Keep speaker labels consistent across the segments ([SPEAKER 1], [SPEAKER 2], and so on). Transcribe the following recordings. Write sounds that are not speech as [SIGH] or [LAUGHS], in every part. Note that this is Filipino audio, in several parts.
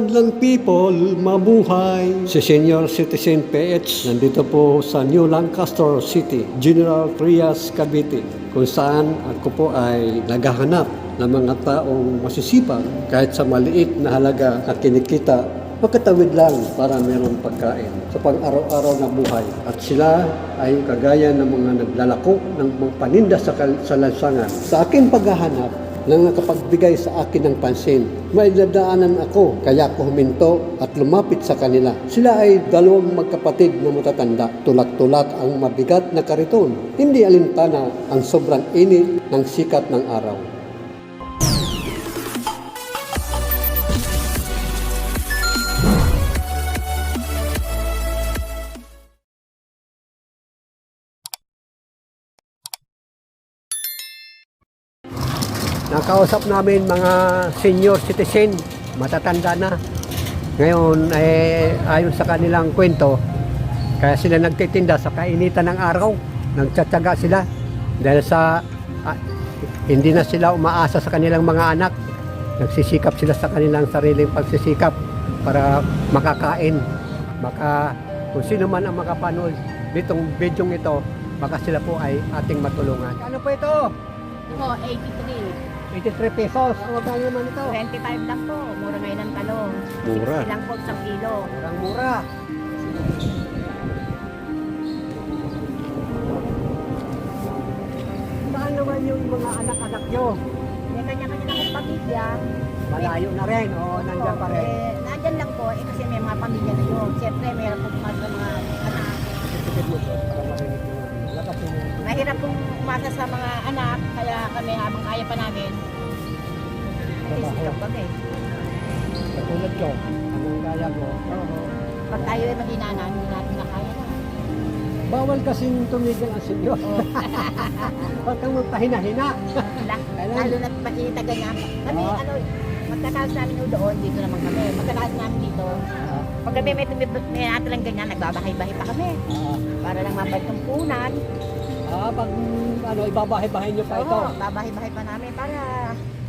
[SPEAKER 1] Madlang people, mabuhay! Si Senior Citizen PH nandito po sa New Lancaster City, General Trias, Cavite, kung saan ako po ay naghahanap ng mga taong masisipag kahit sa maliit na halaga na kinikita magkatawid lang para mayroong pagkain sa pang-araw-araw na buhay. At sila ay kagaya ng mga naglalako ng mga paninda sa, sa lansangan. Sa aking paghahanap, nang nakapagbigay sa akin ng pansin. May dadaanan ako, kaya ako huminto at lumapit sa kanila. Sila ay dalawang magkapatid na matatanda. Tulak-tulak ang mabigat na kariton. Hindi alintana ang sobrang init ng sikat ng araw. Nakausap namin mga senior citizen, matatanda na. Ngayon, eh, ayon sa kanilang kwento, kaya sila nagtitinda sa kainitan ng araw. Nagtsatsaga sila dahil sa ah, hindi na sila umaasa sa kanilang mga anak. Nagsisikap sila sa kanilang sariling pagsisikap para makakain. Maka, kung sino man ang makapanood nitong bidyong ito, baka sila po ay ating matulungan. Ano po ito?
[SPEAKER 2] Po, 83.
[SPEAKER 1] 83 pesos. Ang magkano naman ito?
[SPEAKER 2] 25 lang po. Mura ngayon ng talong.
[SPEAKER 1] Mura.
[SPEAKER 2] 60 lang po sa kilo.
[SPEAKER 1] Murang mura. Saan naman yung mga anak-anak nyo?
[SPEAKER 2] May kanya-kanya lang ang pamilya.
[SPEAKER 1] Malayo na rin o nandiyan pa rin?
[SPEAKER 2] Eh, nandyan lang po. Eh, kasi may mga pamilya na yun. Siyempre, mayroon po mga, mga anak. Mahirap pong umasa sa mga anak. Kaya kami habang kaya pa namin. Nagsisikap kami.
[SPEAKER 1] katulad ko. Anong kaya ko?
[SPEAKER 2] Oo. Pag tayo ay mag-inana, hindi natin na kaya na.
[SPEAKER 1] Bawal kasing tumigil ang senyor.
[SPEAKER 2] Oo.
[SPEAKER 1] Huwag kang magpahina-hina.
[SPEAKER 2] Lalo na't mainita ganyan. Kami,
[SPEAKER 1] Ah.
[SPEAKER 2] ano, magkataas namin yung doon, dito naman kami. Magkataas namin dito.
[SPEAKER 1] Ah,
[SPEAKER 2] Pag gabi may tumibot, may natalang ganyan, nagbabahay-bahay pa kami.
[SPEAKER 1] ah,
[SPEAKER 2] Para lang mabalik ng punan.
[SPEAKER 1] Ah, pag ano, ibabahay-bahay nyo pa ito.
[SPEAKER 2] Oo, babahay-bahay pa namin para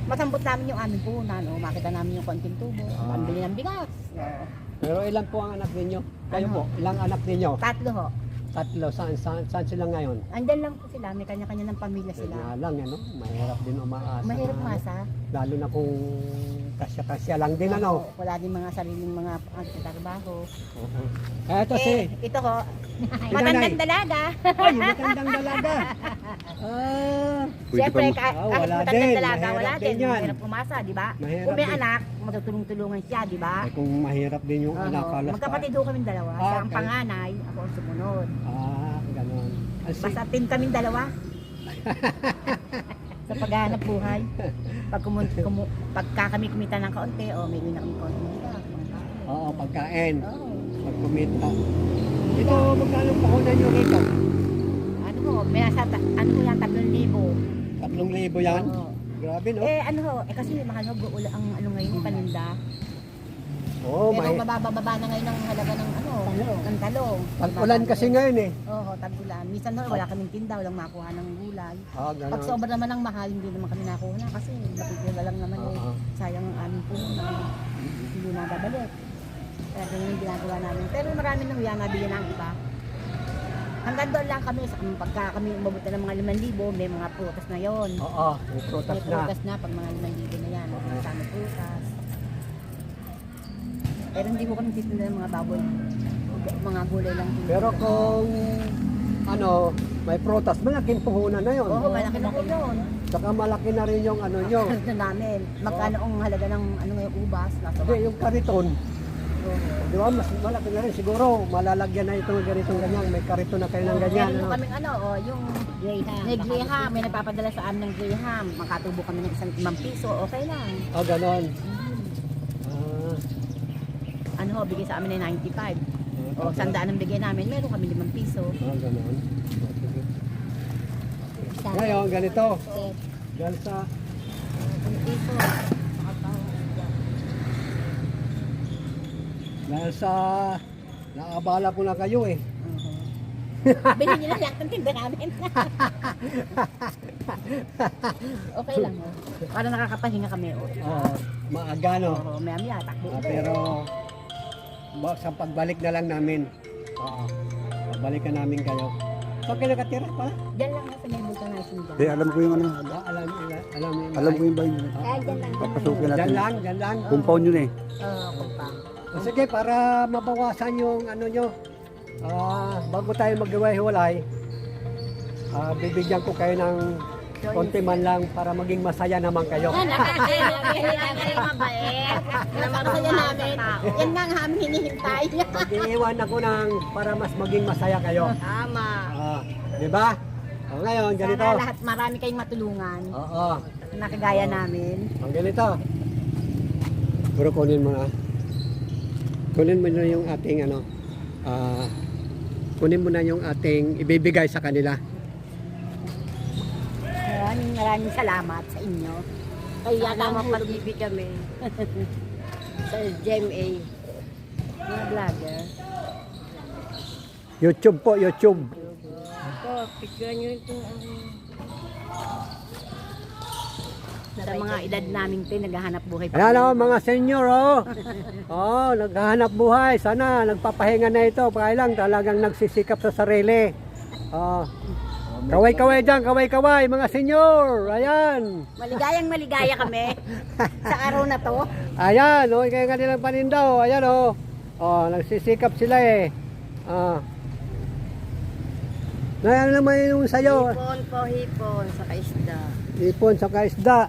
[SPEAKER 2] masambot namin yung aming punan. O, makita namin yung konting tubo.
[SPEAKER 1] Ah.
[SPEAKER 2] Pambili ng bigas. Oo.
[SPEAKER 1] Pero ilan po ang anak ninyo? Kayo
[SPEAKER 2] Ano?
[SPEAKER 1] po, ilang anak ninyo?
[SPEAKER 2] Tatlo ho.
[SPEAKER 1] Tatlo, saan, saan, saan sila ngayon?
[SPEAKER 2] Andyan lang po sila. May kanya-kanya ng pamilya
[SPEAKER 1] Sila
[SPEAKER 2] sila.
[SPEAKER 1] lang, ano? Mahirap din umaasa.
[SPEAKER 2] Mahirap masa.
[SPEAKER 1] Lalo na kung kasya-kasya lang din, ano?
[SPEAKER 2] Wala din mga sariling mga ang trabaho.
[SPEAKER 1] Oo. Eh, ito si...
[SPEAKER 2] Eh, ito.
[SPEAKER 1] Nanay.
[SPEAKER 2] Matandang dalaga.
[SPEAKER 1] Ay, matandang dalaga. Ah, [LAUGHS]
[SPEAKER 2] Siyempre, ka,
[SPEAKER 1] Ah,
[SPEAKER 2] kahit
[SPEAKER 1] wala
[SPEAKER 2] matandang
[SPEAKER 1] din.
[SPEAKER 2] dalaga,
[SPEAKER 1] Mahirap
[SPEAKER 2] wala
[SPEAKER 1] din
[SPEAKER 2] din.
[SPEAKER 1] yan.
[SPEAKER 2] Mahirap pumasa, di ba?
[SPEAKER 1] Mahirap
[SPEAKER 2] Kung may
[SPEAKER 1] din.
[SPEAKER 2] anak, matutulong-tulungan siya, di ba?
[SPEAKER 1] eh, kung mahirap din yung anak,
[SPEAKER 2] Oo.
[SPEAKER 1] halos
[SPEAKER 2] Magkapatid ho kami dalawa.
[SPEAKER 1] Ah,
[SPEAKER 2] Siya ang
[SPEAKER 1] okay.
[SPEAKER 2] panganay, ako ang sumunod.
[SPEAKER 1] Ah, ganun. Ah, si-
[SPEAKER 2] Basta team kaming dalawa. [LAUGHS] sa paghahanap buhay. Pag kumun, kumu, pagka kami kumita ng kaunti, o may win na kami kaunti nila.
[SPEAKER 1] Oo, pagkain.
[SPEAKER 2] Oo.
[SPEAKER 1] Pag kumita. Ito, magkano puhunan nyo rito?
[SPEAKER 2] Ano ho, may nasa, ta- ano ho yan, 3,000.
[SPEAKER 1] Tatlong libo yan?
[SPEAKER 2] Oo.
[SPEAKER 1] Grabe, no?
[SPEAKER 2] Eh, ano ho, eh kasi mahal ho, ula ang ano ngayon, paninda.
[SPEAKER 1] Oo,
[SPEAKER 2] Pero
[SPEAKER 1] may...
[SPEAKER 2] bababa na ngayon ang halaga ng ano, ng talong.
[SPEAKER 1] Tag-ulan kasi ngayon eh.
[SPEAKER 2] Oo, tag-ulan. Minsan ho, wala kaming tinda, walang makuha ng gulay.
[SPEAKER 1] Ah, ganun.
[SPEAKER 2] Pag sobra naman ang mahal, hindi naman kami nakuha na kasi nakikila lang naman eh.
[SPEAKER 1] Oo.
[SPEAKER 2] Sayang ang aming puno na hindi na babalik. Kaya ganyan yung ginagawa namin. Pero marami na huya nabigyan ng iba. Hanggang doon lang kami, sa pagka kami umabot na ng mga 5,000, may mga prutas na yon.
[SPEAKER 1] Oo, may prutas
[SPEAKER 2] May
[SPEAKER 1] na.
[SPEAKER 2] prutas na pag mga 5,000 na yan. Kasama prutas. Pero hindi ko kami titinda ng mga baboy. Mga gulay lang. din.
[SPEAKER 1] Pero kung ano, may prutas, malaking puhunan na yun.
[SPEAKER 2] Oo, malaki na yun.
[SPEAKER 1] Saka malaki na rin yung ano nyo. [LAUGHS]
[SPEAKER 2] na namin. Magkano ang halaga ng ano ngayon ubas?
[SPEAKER 1] Hindi, yung kariton. Di ba, mas malaki na rin. Siguro, malalagyan na itong ganitong ganyan. May kariton na kayo ng ganyan.
[SPEAKER 2] Meron
[SPEAKER 1] Ano?
[SPEAKER 2] kaming ano, oh, yung
[SPEAKER 3] Greyhound.
[SPEAKER 2] may greyhound, may nagpapadala sa amin ng greyhound. Makatubo kami ng isang limang piso, okay lang.
[SPEAKER 1] Ah, ganon. Ah,
[SPEAKER 2] Ano ho, bigay sa amin ay 95. O,
[SPEAKER 1] ah,
[SPEAKER 2] sandaan ang bigay namin, meron kami limang piso.
[SPEAKER 1] Ah, ganon. Ah, sige. Ngayon, ganito. Dahil sa
[SPEAKER 2] Limang piso.
[SPEAKER 1] Dahil sa naabala po na kayo eh.
[SPEAKER 2] Mhm. Bilhin nyo lang lahat ng tinda namin. [LAUGHS] okay lang oh. Para nakakapahinga kami oh.
[SPEAKER 1] Oh, maaga no.
[SPEAKER 2] Oo, maya, takbo.
[SPEAKER 1] Ah, pero ba- sa pagbalik na lang namin. Oo. Balikan namin kayo. So, kayo nakatira pa?
[SPEAKER 2] Diyan lang sa may vulcanizing dyan.
[SPEAKER 4] Hindi, alam ko yung ano.
[SPEAKER 1] Alam, alam, alam,
[SPEAKER 4] Alam ko yung bahay nyo.
[SPEAKER 2] Eh, dyan lang.
[SPEAKER 4] Papasukin
[SPEAKER 1] Diyan
[SPEAKER 4] natin.
[SPEAKER 1] lang, diyan lang.
[SPEAKER 4] Compound yun eh.
[SPEAKER 2] Oo, kumpang.
[SPEAKER 1] O sige, para mabawasan yung ano nyo, ah, bago tayo maghiwa-hiwalay, ah, bibigyan ko kayo ng konti man lang para maging masaya naman kayo. [LAUGHS]
[SPEAKER 2] mabait. Masaya namin. Yan nga ang aming hinihintay.
[SPEAKER 1] Mag-iiwan ako ng para mas maging masaya kayo.
[SPEAKER 2] Tama.
[SPEAKER 1] Ah, di ba? O ngayon, ganito.
[SPEAKER 2] Sana lahat marami kayong matulungan
[SPEAKER 1] Oo.
[SPEAKER 2] na kagaya namin.
[SPEAKER 1] Ang ganito. Puro kunin mo na. Kunin mo na yung ating ano. ah, kunin mo na yung ating ibibigay sa kanila.
[SPEAKER 2] Maraming maraming salamat sa inyo. Kaya yata mapag-ibig kami. [LAUGHS] sa GMA. Mga vlogger.
[SPEAKER 1] YouTube po, YouTube.
[SPEAKER 2] Ito, picture nyo ito. Sa mga edad namin ito, naghahanap buhay pa.
[SPEAKER 1] Ayan o, mga senior oh. Oh, naghahanap buhay. Sana nagpapahinga na ito. Kaya lang talagang nagsisikap sa sarili. Oh. Kaway-kaway dyan, kaway-kaway, mga senior. Ayan.
[SPEAKER 2] Maligayang maligaya kami [LAUGHS] sa araw na to.
[SPEAKER 1] Ayan, oh, kaya kanilang panindaw. Ayan, oh. Oh, nagsisikap sila eh. Ah. Na ano naman yung sayo?
[SPEAKER 2] Hipon po, hipon, sa kaisda.
[SPEAKER 1] Ipon sa kaisda.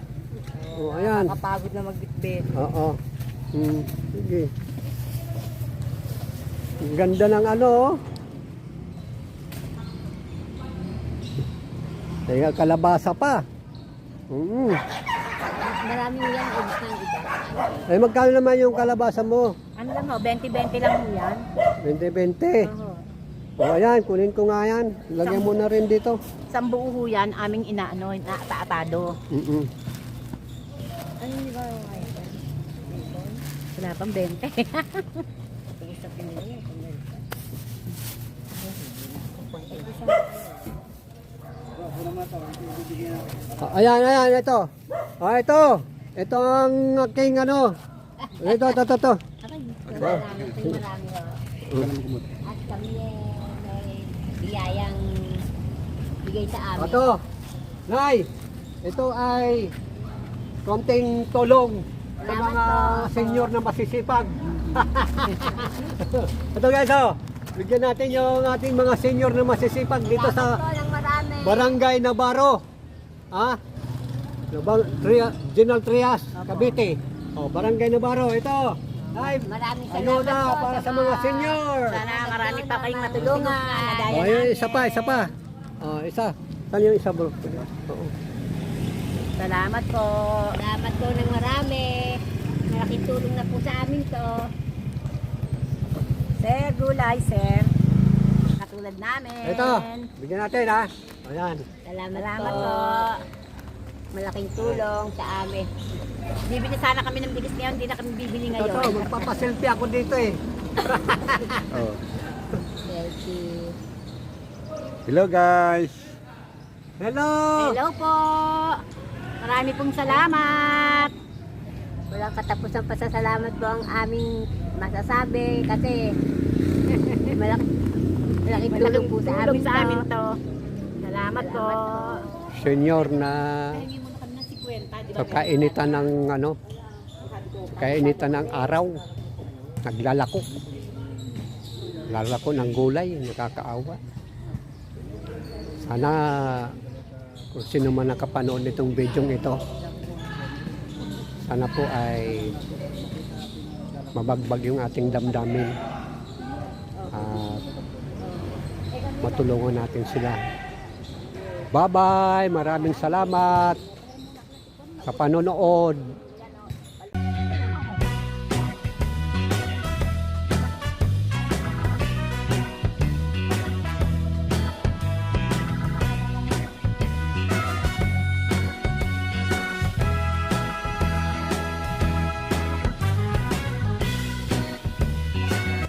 [SPEAKER 1] Oh, ayan.
[SPEAKER 2] Kapagod na magbitbit.
[SPEAKER 1] Oo. Hmm, sige. Ang ganda ng ano, oh. Teka, kalabasa pa. Mm.
[SPEAKER 2] Maraming yan, ubus ng iba.
[SPEAKER 1] Ay, magkano naman yung kalabasa mo?
[SPEAKER 2] Ano lang ho, 20-20 lang ho yan.
[SPEAKER 1] 20-20.
[SPEAKER 2] Oo.
[SPEAKER 1] O ayan, kunin ko nga yan. Lagyan mo na rin dito.
[SPEAKER 2] Sa buo ho yan, aming inaano, inaata-atado.
[SPEAKER 1] Mm-mm.
[SPEAKER 2] Ano yung item? Wala pang 20. Pag-isapin nila yun.
[SPEAKER 1] Ah, Ayan, ayan, ito. Ah, ito. Ito ang aking ano. Ito, ito, ito, ito.
[SPEAKER 3] At kami eh, may biyayang bigay sa amin.
[SPEAKER 1] Ito. Nay, ito ay konting tulong sa mga senior na masisipag. [LAUGHS] ito guys, oh. Bigyan natin yung ating mga senior na masisipag dito sa. Barangay Navarro. Ha? Tria, General Trias, Cavite. Oh, Barangay Navarro. Ito. Ay,
[SPEAKER 3] Maraming
[SPEAKER 1] ano
[SPEAKER 3] salamat
[SPEAKER 1] na
[SPEAKER 3] po
[SPEAKER 1] para sa mga senior.
[SPEAKER 2] Sana marami pa kayong matulungan.
[SPEAKER 1] Oh, yun, isa pa, isa pa. Oh, isa. Saan yung isa bro? Oo.
[SPEAKER 2] Salamat po.
[SPEAKER 3] Salamat po ng marami. Malaking tulong na po sa amin to.
[SPEAKER 2] Sir, gulay, sir. Katulad namin.
[SPEAKER 1] Ito, bigyan natin ha. Ayan.
[SPEAKER 3] Salamat,
[SPEAKER 2] Salamat
[SPEAKER 3] po.
[SPEAKER 2] po.
[SPEAKER 3] Malaking tulong sa amin.
[SPEAKER 2] Bibili sana kami ng bigas ngayon, hindi na kami bibili ngayon.
[SPEAKER 1] to, magpapaselfie ako dito eh. [LAUGHS]
[SPEAKER 4] Oh.
[SPEAKER 3] Selfie.
[SPEAKER 4] Hello guys.
[SPEAKER 1] Hello!
[SPEAKER 2] Hello po. Marami pong salamat.
[SPEAKER 3] Walang katapusang pasasalamat po ang aming masasabi kasi [LAUGHS] malaki, malaking tulong po sa amin,
[SPEAKER 2] sa amin to. Salamat po.
[SPEAKER 1] Senior na sa kainitan ng ano, kainitan ng araw, naglalako. Lalako ng gulay, nakakaawa. Sana kung sino man nakapanood nitong video ito, sana po ay mabagbag yung ating damdamin at matulungan natin sila. Bye-bye! Maraming salamat sa panonood.